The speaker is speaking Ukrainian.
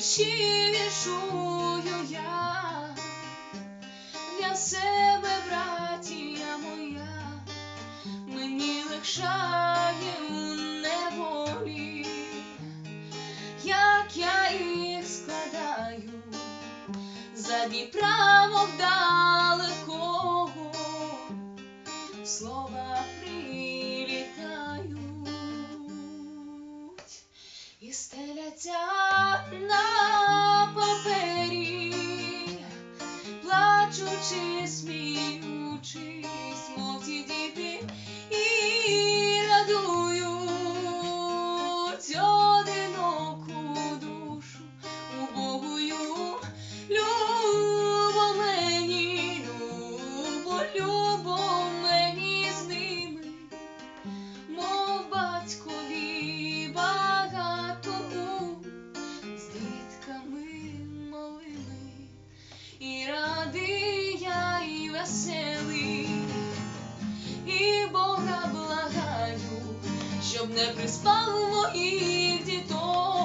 вірші вішую я для себе, братія моя, мені легшає у неволі, як я їх складаю за віправовда. веселий, і Бога благаю, щоб не приспав моїх діток.